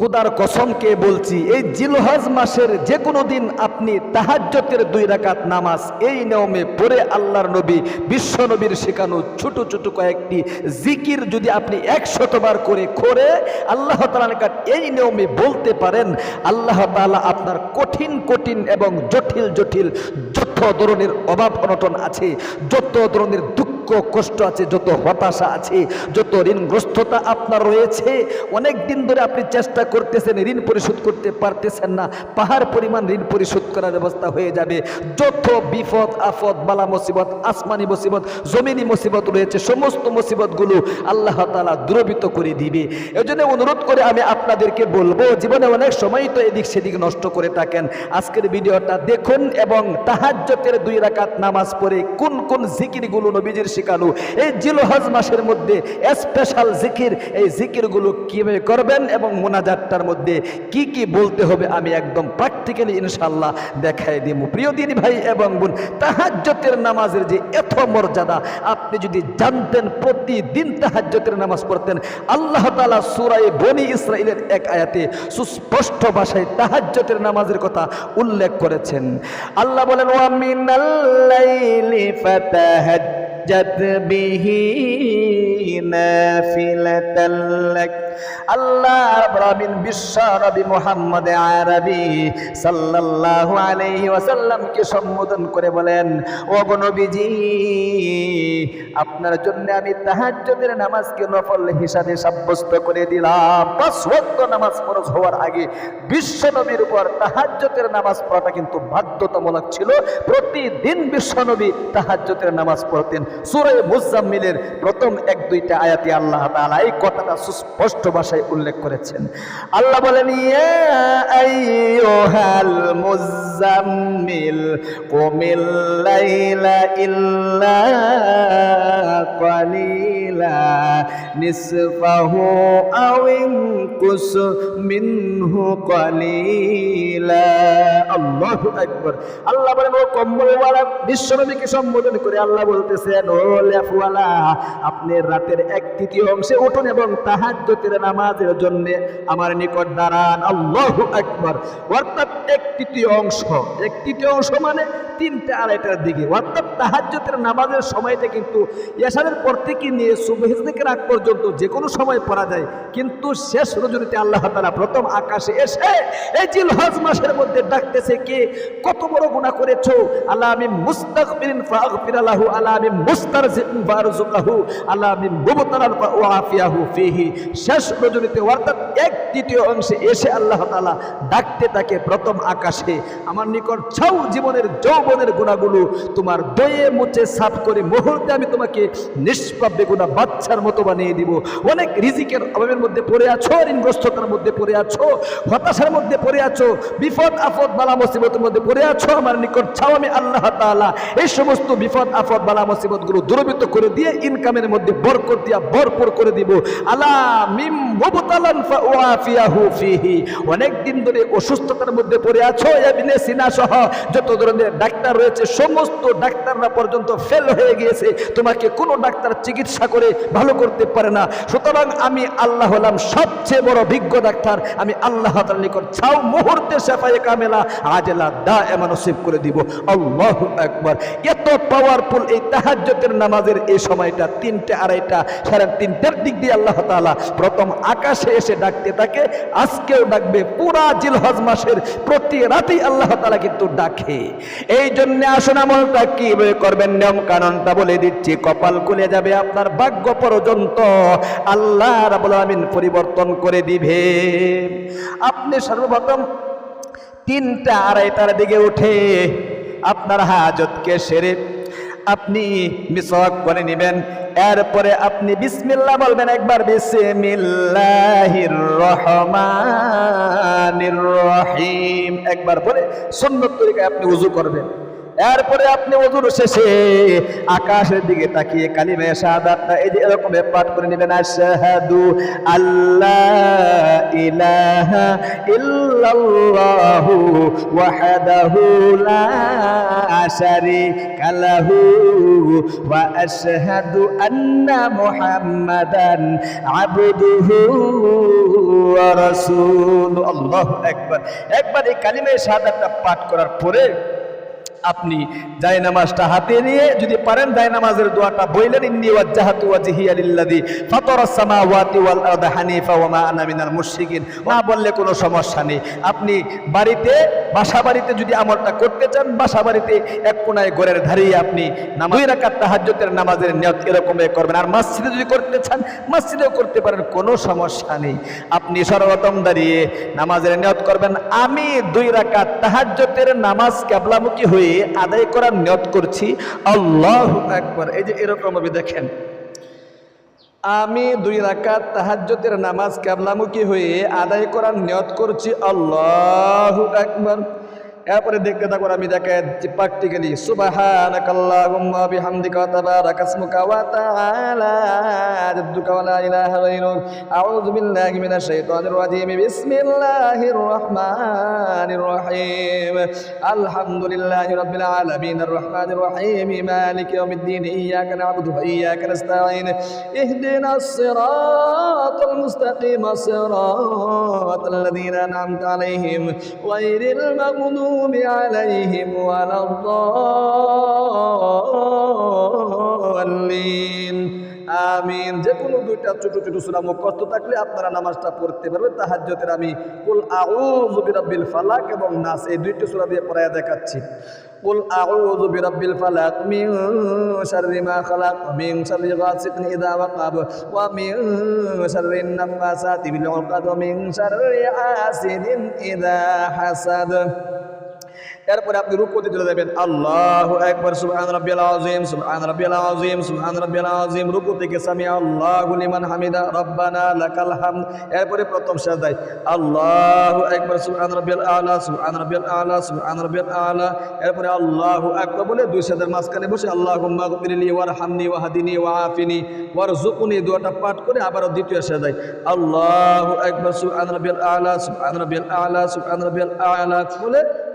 কুদার কসমকে বলছি, এই জিলহজ মাসের যে কোনো দিন আপনি তাহাজ্জতের দুই রাকাত নামাজ এই নিয়মে পড়ে আল্লাহর নবী, বিশ্ব নবীর শেখানো ছোট ছোট কয়েকটি জিকির যদি আপনি একশতবার করে করে আল্লাহ তালার কাছে এই নিয়মে বলতে পারেন, আল্লাহ তাআলা আপনার কঠিন কঠিন এবং জটিল জটিল যত ধরনের অভাব অনটন আছে, যত ধরনের দুঃখ কষ্ট আছে, যত হতাশা আছে, যত ঋণগ্রস্ততা আপনার রয়েছে অনেক দিন ধরে আপনি চেষ্টা করতেছেন, ঋণ পরিশোধ করতে পারতেছেন না, পাহাড় পরিমাণ ঋণ পরিশোধ করার ব্যবস্থা হয়ে যাবে। যত বিপদ, আফদ, বালা মুসিবত, আসমানি মুসিবত, জমিনি মুসিবত রয়েছে, সমস্ত মুসিবতগুলো আল্লাহ তালা দূরবিত করে দিবে। এই জন্য অনুরোধ করে আমি আপনাদেরকে বলব, জীবনে অনেক সময় তো এদিক সেদিক নষ্ট করে থাকেন। আজকের ভিডিওটা দেখুন এবং তাহাজ্জতের দুই রাকাত নামাজ পড়ে কোন কোন জিকিরগুলো নবীজির শেখানো এই জিলহজ মাসের মধ্যে স্পেশাল জিকির এই জিকিরগুলো কীভাবে করবেন এবং মোনাজাতটার মধ্যে কি কি বলতে হবে আমি একদম প্র্যাকটিক্যালি ইনশাল্লাহ দেখাই দিব প্রিয় দিন ভাই এবং বোন, তাহাজ্জতের নামাজের যে এত মর্যাদা, আপনি যদি জানতেন প্রতিদিন তাহাজ্জতের নামাজ পড়তেন, আল্লাহ তালা সুরাই বনি ইসরায়েলের এক আয়াতে সুস্পষ্ট ভাষায় তাহাজ্জতের নামাজের কথা উল্লেখ করেছেন। আল্লাহ বলেন ওয়ামিনাল্লাইলি ফাতাহাজ্জাত বিহি নাফিলাতাল লাক আল্লাহ রাব্বুল আলামিন বিশ্ব নবী মুহাম্মদ আরবি সাল্লাল্লাহু আলাইহি ওয়াসাল্লামকে সম্বোধন করে বলেন, ও নবীজি, আপনার জন্য আমি তাহাজ্জুদের নামাজকে নফল হিসাবে সাব্যস্ত করে দিলাম। পাঁচ ওয়াক্ত নামাজ ফরজ হওয়ার আগে বিশ্ব নবীর উপর তাহাজ্জুদের নামাজ পড়াটা কিন্তু বাধ্যতামূলক ছিল। প্রতিদিন বিশ্ব নবী তাহাজ্জুদের নামাজ পড়তেন। সূরা মুজাম্মিলের প্রথম এক দুইটা আয়াতে আল্লাহ তাআলা এই কথাটা সুস্পষ্ট ভাষায় উল্লেখ করেছেন আল্লাহ বলেন ইয়া আইয়ুহাল মুজাম্মিল কুমিল লাইলা ইল্লা قليلا نصفه أو انقص منه قليلا الله أكبر আল্লাহ বলেন ও কম্বলওয়ালা বিশ্বনবীকে সম্বোধন করে আল্লাহ বলতেছেন ও লেফওয়ালা আপনি রাতের এক তৃতীয় অংশে উঠুন এবং নামাজের জন্য আমার নিকট দাঁড়ান। আল্লাহু আকবার। অর্থাৎ এক তৃতীয় অংশ। এক তৃতীয় অংশ মানে তিনটা আড়াইটার দিকে। অর্থাৎ নামাজের সময়টা কিন্তু এশারের পর থেকে নিয়ে সুবহ থেকে রাত পর্যন্ত যে কোনো সময় পড়া যায়। কিন্তু শেষ রজনীতে আল্লাহ তাআলা প্রথম আকাশে এসে এই জিলহজ মাসের মধ্যে ডাকতেছে, কে কত বড় গুনাহ করেছ? আল্লাহ আমি মুস্তাক আল্লাহ আল্লাহ আমি মুবতালান ফাআফিয়াহু ফিহি। শেষ রজনীতে অর্থাৎ এক তৃতীয় অংশে এসে আল্লাহ ডাকতে তাকে প্রথম আকাশে। আমার নিকট ছাউ জীবনের যৌবনের গুণাগুলো তোমার দয়ে মুচে সাফ করে মুহূর্তে আমি তোমাকে নিষ্পাপ বেগুনা বাচ্চার মতো বানিয়ে দিব। অনেক রিজিকের অভাবের মধ্যে পড়ে আছো, ঋণগ্রস্ততার মধ্যে পড়ে আছো, হতাশার মধ্যে পড়ে আছো, বিপদ আফদ বালা, মুসিবতের মধ্যে পড়ে আছো। আমার নিকট ছাও আমি আল্লাহ তাআলা। এই সমস্ত বিপদ আফদ বালা মুসিবতগুলো দূরবিত করে দিয়ে ইনকামের মধ্যে বরকত দিয়া ভরপুর করে দিব। আলা মিম অনেক দিন ধরে অসুস্থতার মধ্যে পড়ে আছো ইবনে সিনা সহ। যত ধরনের ডাক্তার রয়েছে, সমস্ত ডাক্তাররা পর্যন্ত ফেল হয়ে গিয়েছে। তোমাকে কোনো ডাক্তার চিকিৎসা করে ভালো করতে পারে না। সুতরাং আমি আল্লাহ হলাম সবচেয়ে বড় বিজ্ঞ ডাক্তার। আমি আল্লাহ তাআলার নিকট ছাও মুহূর্তে শেফায়ে কামেলা, আজলা দা এমন করে দিব। আল্লাহু আকবার। এত পাওয়ারফুল এই তাহাজ্জুদের নামাজের এই সময়টা, তিনটে আড়াইটা, সাড়ে তিনটার দিক দিয়ে আল্লাহ তাআলা প্রথম আকাশে এসে ডাকতে থাকে, আজকেও ডাকবে পুরা জিলহজ মাসের প্রতি রাতেই আল্লাহ তাআলা কিন্তু ডাকে। এই জন্য আসুন আমলটা কীভাবে করবেন নিয়ম কানুনটা বলে দিচ্ছি, কপাল খুলে যাবে আপনার ভাগ্য পর্যন্ত। আল্লাহ রাবুল আমিন পরিবর্তন করে দিবে। আপনি সর্বপ্রথম তিনটা আড়াইটার দিকে উঠে আপনার হাজতকে সেরে আপনি মিসওয়াক করে নেবেন। এরপরে আপনি বিসমিল্লাহ বলবেন একবার, বিসমিল্লাহির রহমানির রহিম। একবার পরে সুন্নত তরিকায় আপনি উজু করবেন। এরপরে আপনি ওজুর শেষে আকাশের দিকে তাকিয়ে কালিমে শাহাদাতটা এই যে এরকম পাঠ করে নেবেন, আশহাদু আল্লাহ ইলাহা ইল্লাল্লাহু ওয়াহদাহু লা শারীকা লাহু ওয়া আশহাদু আন্না মুহাম্মাদান আবদুহু ওয়া রাসূলুহু আল্লাহু আকবার। একবার এই কালিমে শাহাদাতটা পাঠ করার পরে আপনি জায় নামাজটা হাতে নিয়ে যদি পারেন জায় নামাজের দোয়াটা বইলেন ইন্নি ওয়াজ্জাহাতু ওয়াজহি লিল্লাযী ফাতারাস সামাওয়াতি ওয়াল আরদা হানিফা ওয়া মা আনা মিনাল মুশরিকিন। না বললে কোনো সমস্যা নেই। আপনি বাড়িতে বাসা বাড়িতে যদি আমলটা করতে চান বাসা বাড়িতে এক কোনায় ঘরের ধারেই আপনি তাহাজ্জুদের নামাজের নিয়ত এরকমই করবেন। আর মসজিদে যদি করতে চান, মসজিদেও করতে পারেন, কোনো সমস্যা নেই। আপনি সর্বপ্রথম দাঁড়িয়ে নামাজের নিয়ত করবেন। আমি দুই রাকাত তাহাজ্জুদের নামাজ কেবলামুখী হয়ে আদায় করার নিয়ত করছি। আল্লাহ একবার এই যে এরকম দেখেন। আমি দুই রাকাত তাহাজ্যতের নামাজ কেবলামুখী হয়ে আদায় করার নিয়ত করছি। আল্লাহ একবার এরপরে দেখতে থাকুন আমি দেখাচ্ছি প্র্যাকটিক্যালি সুবহানাকাল্লাহুম্মা বিহামদিকা ওয়া তাবারাকা ইসমুকা ওয়া তাআলা জাদ্দুকা ওয়া লা ইলাহা গায়রুক। আউযু বিল্লাহি মিনাশ শাইতানির রাজীম। বিসমিল্লাহির রহমানির রহিম। আলহামদুলিল্লাহি রাব্বিল আলামিন আর রহমানির রহিম। মালিকি ইয়াউমিদ্দিন। ইয়াকা না'বুদু ওয়া ইয়াকা নাস্তাঈন ইহদিনাস সিরাতাল মুস্তাকিম। সিরাতাল লাযীনা আন'আমতা আলাইহিম। গায়রিল মাগদুবি। عليهم ولا الضالين আমিন যে কোনো দুইটা ছোট ছোট সূরা মুখস্থ থাকলে আপনারা নামাজটা পড়তে পারবেন তাহাজ্জুদের আমি কুল আউযু বিরাব্বিল ফালাক এবং নাস এই দুইটা সূরা দিয়ে পড়ায়া দেখাচ্ছি কুল আউযু বিরাব্বিল ফালাক মিন শাররি মা খালাক মিন শাররি গাসিকিন ইযা ওয়াকাব ওয়া মিন শাররি নাফাসাতি বিল উকাদ ওয়া মিন শাররি হাসিদিন ইযা হাসাদ এরপরে আপনি রুকুতে চলে যাবেন। আল্লাহ একবার সুবহান রাব্বিয়াল আযীম, সুবহান রাব্বিয়াল আযীম, সুবহান রাব্বিয়াল আযীম। রুকু থেকে সামি আল্লাহু লিমান হামিদা, রব্বানা লাকাল হামদ। এরপরে প্রথম সাজদায় আল্লাহ একবার সুবহান রাব্বিয়াল আলা, সুবহান রাব্বিয়াল আলা, সুবহান রাব্বিয়াল আলা। এরপরে আল্লাহু আকবার বলে দুই সাজদার মাঝখানে বসে, আল্লাহুম্মা গফিরলি ওয়ারহামনি ওয়াহদিনি ওয়াআফিনি। ওয়ারজুকনি দোয়াটা পাঠ করে আবার দ্বিতীয় সাজদায় আল্লাহু আকবার, সুবহান রাব্বিয়াল আলা, সুবহান রাব্বিয়াল আলা, সুবহান রাব্বিয়াল আলা। বলে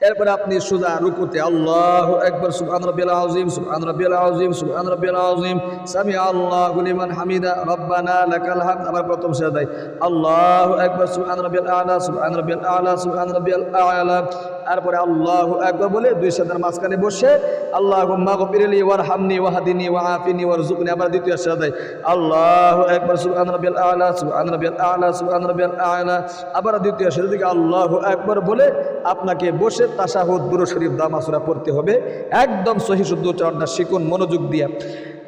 এরপরে আপনি সোজা রুকুতে আল্লাহ একবার সুবহান রাব্বিল আযীম, সুবহান রাব্বিল আযীম, সুবহান রাব্বিল আযীম, সামি আল্লাহু লিমান হামিদা, রব্বানা লাকাল হামদ আবার প্রথম সেজদায় আল্লাহু একবার সুবহান রাব্বিল আলা, সুবহান রাব্বিল আলা, সুবহান রাব্বিল আলা। তারপরে আল্লাহ একবার বলে দুই সাজদার মাঝখানে বসে, আল্লাহুম্মা গফিরলি ওয়ারহামনি ওয়াহদিনি ওয়াআফিনি ওয়ারজুকনি আবার দ্বিতীয় সাজদায় আল্লাহু আকবার, সুবহান রাব্বিল আলা, সুবহান রাব্বিল আলা, সুবহান রাব্বিল আলা। আবার দ্বিতীয় সাজদা থেকে আল্লাহু আকবার বলে আপনাকে বসে তাশাহুদ দুরূদ শরীফ, দামাসুরা পড়তে হবে। একদম সহি শুদ্ধ উচ্চারণটা শিখুন মনোযোগ দিয়া।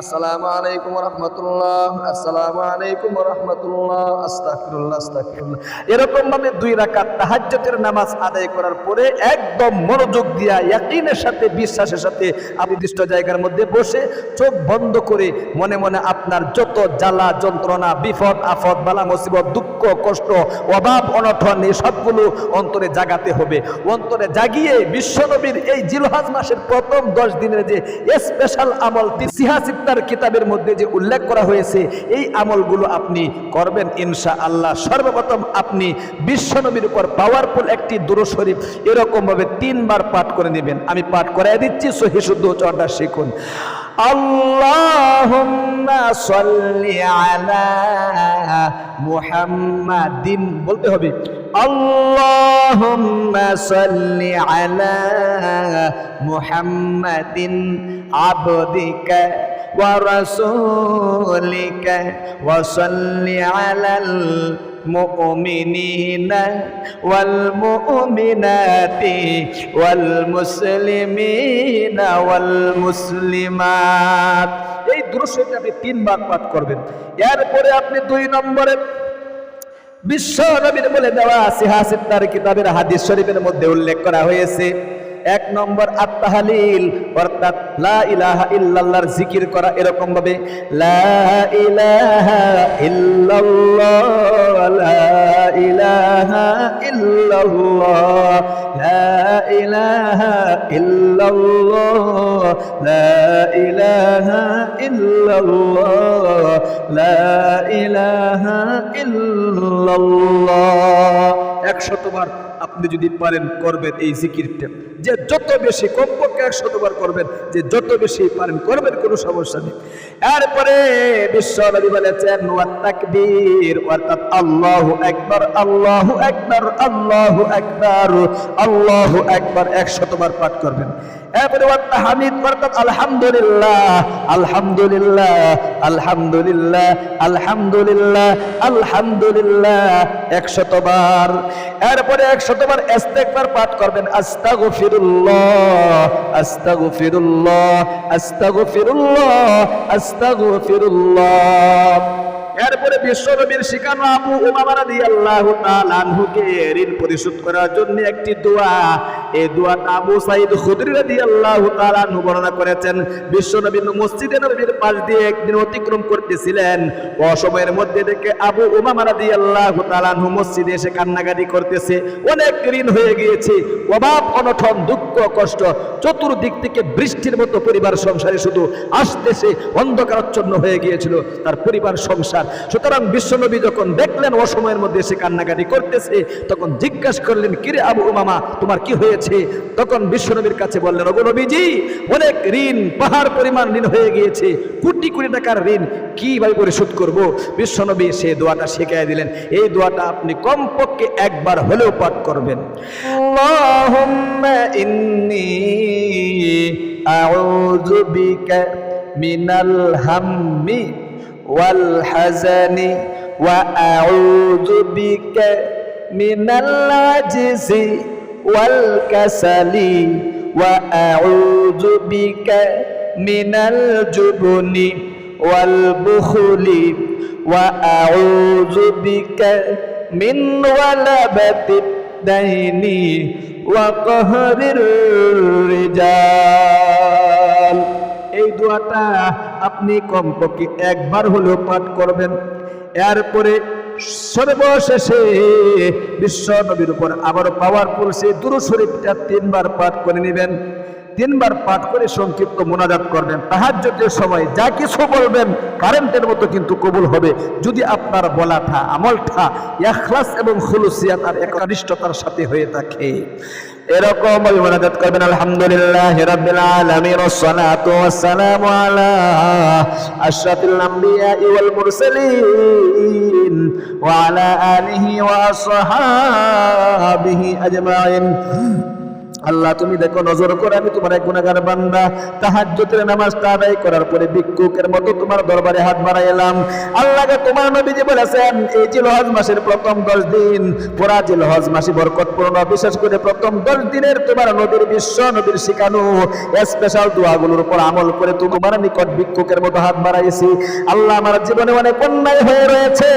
আসসালামু আলাইকুম রহমতুল্লাহ আসসালামু আলাইকুম রহমতুল্লাহ আস্তাগফিরুল্লাহ আস্তাগফিরুল্লাহ। এরকম ভাবে দুই রাকাত তাহাজ্জুদের নামাজ আদায় করার পরে একদম মনোযোগ দিয়া ইয়াকিনের সাথে, বিশ্বাসের সাথে নির্দিষ্ট জায়গার মধ্যে বসে চোখ বন্ধ করে মনে মনে আপনার যত জ্বালা যন্ত্রণা, বিপদ, আফদ, বালা, মুসিবত, দুঃখ, কষ্ট, অভাব অনঠন এই সবগুলো অন্তরে জাগাতে হবে। অন্তরে জাগিয়ে বিশ্বনবীর এই জিলহাজ মাসের প্রথম দশ দিনের যে স্পেশাল আমল সিহা সিত্তার কিতাবের মধ্যে যে উল্লেখ করা হয়েছে, এই আমলগুলো আপনি করবেন ইনশা আল্লাহ সর্বপ্রথম আপনি বিশ্বনবীর উপর পাওয়ারফুল একটি দুরু শরীফ এরকমভাবে তিনবার পাঠ করে নেবেন। আমি পাঠ করাই দিচ্ছি, সহি শুদ্ধ উচ্চারণটা শিখুন। মুহাম্মাদিন। বলতে হবে, আল্লাহুম্মা সাল্লি আলা মুহাম্মাদিন আবদিকা ورسولك وصل على المؤمنين والمؤمنات والمسلمين والمسلمات এই দৃশ্যটা আপনি তিনবার পাঠ করবেন এরপরে আপনি দুই নম্বরে বিশ্ব নবীর বলে দেওয়া সিহাসিদ তার কিতাবের হাদিস শরীফের মধ্যে উল্লেখ করা হয়েছে এক নম্বর আত্মাহালিল, অর্থাৎ লা ইলাহা ইল্লাল্লাহর জিকির করা এরকম ভাবে লা ইলাহা ইল্লাল্লাহ, লা ইলাহা ইল্লাল্লাহ, লা ইলাহা ইল্লাল্লাহ, লা ইলাহা ইল্লাল্লাহ, লা ইলাহা ইল্লাল্লাহ। একশতবার আপনি যদি পারেন, করবেন এই জিকিরটা। যে যত বেশি কমপক্ষে একশতবার করবেন, যে যত বেশি পারেন, করবেন, কোনো সমস্যা নেই। এরপরে বিশ্ব নবী বলেছেন তাকবীর, অর্থাৎ আল্লাহু আকবার আল্লাহু আকবার আল্লাহু আকবার আল্লাহু আকবার একশতবার পাঠ করবেন। এরপরে ওয়া তাহমিদ, অর্থাৎ আলহামদুলিল্লাহ আলহামদুলিল্লাহ আলহামদুলিল্লাহ আলহামদুলিল্লাহ আলহামদুলিল্লাহ, একশতবার। এরপরে একশতবার ইস্তেগফার পাঠ করবেন আস্তাগফিরুল্লাহ আস্তাগফিরুল্লাহ আস্তাগফিরুল্লাহ আস্তাগফিরুল্লাহ। এরপরে বিশ্বনবীর শিখানো আবু উমামা রাদিয়াল্লাহু তাআলা আনহুকে ঋণ পরিশোধ করার জন্য একটি দোয়া। এই দোয়াটা আবু সাইদ খুদরি রাদিয়াল্লাহু তাআলা আনহু বর্ণনা করেছেন। বিশ্বনবী মসজিদে নবীর পাশ দিয়ে একদিন অতিক্রম করতেছিলেন। অসময়ের মধ্যে দেখে আবু উমামা রাদিয়াল্লাহু তাআলা আনহু মসজিদে এসে কান্নাকাটি করতেছে। অনেক ঋণ হয়ে গিয়েছে। অভাব অনঠন দুঃখ, কষ্ট, চতুর্দিক থেকে বৃষ্টির মতো পরিবার সংসারে শুধু আসতেছে, অন্ধকারচ্ছন্ন হয়ে গিয়েছিল। তার পরিবার সংসার সুতরাং বিশ্বনবী যখন দেখলেন অসময়ের মধ্যে সে কান্নাকাটি করতেছে, তখন জিজ্ঞাসা করলেন, কিরে আবু উমামা, তোমার কি হয়েছে? তখন বিশ্বনবীর কাছে বললেন, ওগো নবীজি, অনেক ঋণ, পাহাড় পরিমাণ ঋণ হয়ে গিয়েছে। কোটি কোটি টাকার ঋণ কীভাবে পরিশোধ করব? বিশ্বনবী সে দোয়াটা শিখিয়ে দিলেন। এই দোয়াটা আপনি কমপক্ষে একবার হলেও পাঠ করবেন। আউযু বিকা মিনাল হাম্মি ওয়াল কাসালি ওয়া আউযু বিকা মিনাল জুবনি ওয়াল বুখলি ওয়া আউযু বিকা মিন ওয়ালাবাতি দাইনি ওয়া কহরির রিজাল এই দোয়াটা আপনি কমপক্ষে একবার হলেও পাঠ করবেন। এরপরে সর্বশেষে বিশ্ব নবীর উপর আবার পাওয়ারফুল সেই দুরু শরীফটা তিনবার পাঠ করে নেবেন। তিনবার পাঠ করে সংক্ষিপ্ত মোনাজাত করবেন। তাহাজ্জুদের সময় যা কিছু বলবেন কারেন্টের মতো কিন্তু কবুল হবে। যদি আপনার বলা বলাটা, আমলটা, ইখলাস এবং খুলুসিয়াত আর একনিষ্ঠতার সাথে হয়ে থাকে। এরকম মোনাজাত করবেন আলহামদুলিল্লাহ রাব্বিল আলামিন আশরাফিল আমবিয়া ওয়াল মুরসালিন ওয়া আলা আলিহি ওয়া আসহাবিহি আজমাইন। আল্লাহ, তুমি দেখো নজর করে আমি তোমার এক গুণাগার বান্দা। তাহাজ্জুদের নামাজটা আদায় করার পরে ভিক্ষুকের মতো তোমার দরবারে হাত বাড়াইলাম। আল্লাহকে তোমার নবীজি বলেছেন, এই জিলহজ মাসের প্রথম দশ দিন, পুরা জিলহজ মাসে বরকতপূর্ণ। বিশেষ করে প্রথম দশ দিনের তোমার নবীর বিশ্ব, নবীর শিখানো স্পেশাল দোয়াগুলোর উপর আমল করে তোমার নিকট ভিক্ষুকের মতো হাত বাড়াইছি। আল্লাহ আমার জীবনে অনেক অন্যায় হয়ে রয়েছে,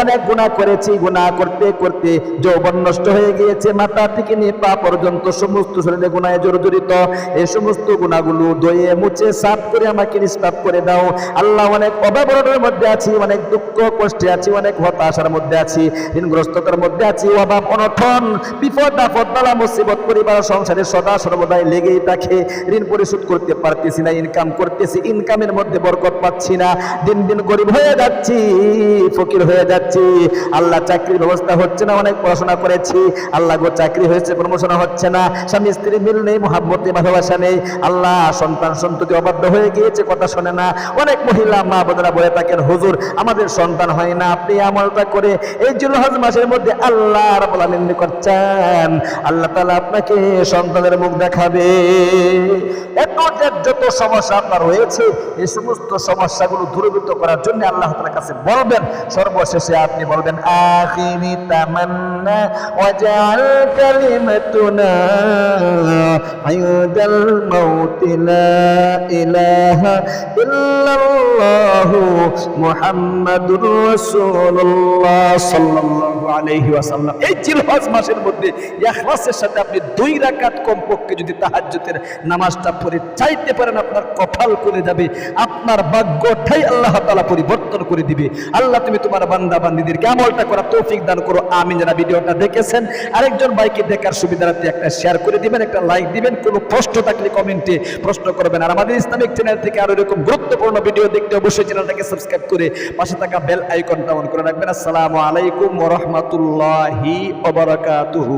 অনেক গুনাহ করেছি। গুনাহ করতে করতে যৌবন নষ্ট হয়ে গিয়েছে। মাথা থেকে নিয়ে পা পর্যন্ত সমস্ত শরীরে গুনায় জর্জরিত এই সমস্ত গুণাগুলো দয়ে মুছে সাফ করে আমাকে নিষ্পাপ করে দাও। আল্লাহ অনেক অভাবরণের মধ্যে আছি, অনেক দুঃখ, কষ্টে আছি, অনেক হতাশার মধ্যে আছি, ঋণগ্রস্ততার মধ্যে আছি, অভাব অনঠন বিপদ, আপদ বালা মুসিবত, পরিবার, সংসারে সদা সর্বদাই লেগেই থাকে। ঋণ পরিশোধ করতে পারতেছি না ইনকাম করতেছি ইনকামের মধ্যে বরকত পাচ্ছি না। দিন দিন গরিব হয়ে যাচ্ছি, ফকির হয়ে যাচ্ছি। আল্লাহ চাকরির ব্যবস্থা হচ্ছে না, অনেক পড়াশোনা করেছি। আল্লাহ চাকরি হয়েছে প্রমোশন হচ্ছে না। স্বামী, স্ত্রী মিল নেই নেই ভালোবাসা নেই। আল্লাহ সন্তান সন্ততি অবাধ্য হয়ে গিয়েছে, কথা শোনে না। অনেক মহিলা মা বোনেরা বলে থাকেন, হুজুর, আমাদের সন্তান হয় না, আপনি আমলটা করে এই জুলহজ মাসের মধ্যে আল্লাহ আলামিন করছেন আল্লাহ তাআলা আপনাকে সন্তানের মুখ দেখাবে। এত যত সমস্যা আপনার রয়েছে, এই সমস্ত সমস্যাগুলো দূরীভূত করার জন্য আল্লাহ তাআলার কাছে বলবেন। সর্বশেষে আপনি বলবেন, আখিরি তামান্না ওয়াজআল কালিমাতুনা আইদাল মাউত লা ইলাহা ইল্লাল্লাহ মুহাম্মাদুর রাসূলুল্লাহ সাল্লাল্লাহু আলাইহি ওয়াসাল্লাম এই জিলহজ মাসের মধ্যে ইখলাসের সাথে আপনি দুই রাকাত কমপক্ষে যদি তাহাজ্জুদের নামাজটা পড়ে চাইতে পারেন, আপনার কপাল করে যাবে, আপনার ভাগ্যটাই আল্লাহ তাআলা পরিবর্তন করে দিবে। আল্লাহ, তুমি তোমার বান্দা বান্দীদেরকে আমলটা করা তৌফিক দান করো। আমি যারা ভিডিওটা দেখেছেন, আরেকজন ভাইকে দেখার সুবিধার্থে একটা শেয়ার করে দিবেন, একটা লাইক দিবেন, কোনো প্রশ্ন থাকলে কমেন্টে প্রশ্ন করবেন। আর আমাদের ইসলামিক চ্যানেল থেকে আরও এরকম গুরুত্বপূর্ণ ভিডিও দেখতে অবশ্যই চ্যানেলটাকে সাবস্ক্রাইব করে পাশে থাকা বেল আইকনটা অন করে রাখবেন। আসসালামু আলাইকুম রাহমাতুল্লাহি ওয়া বারাকাতুহু।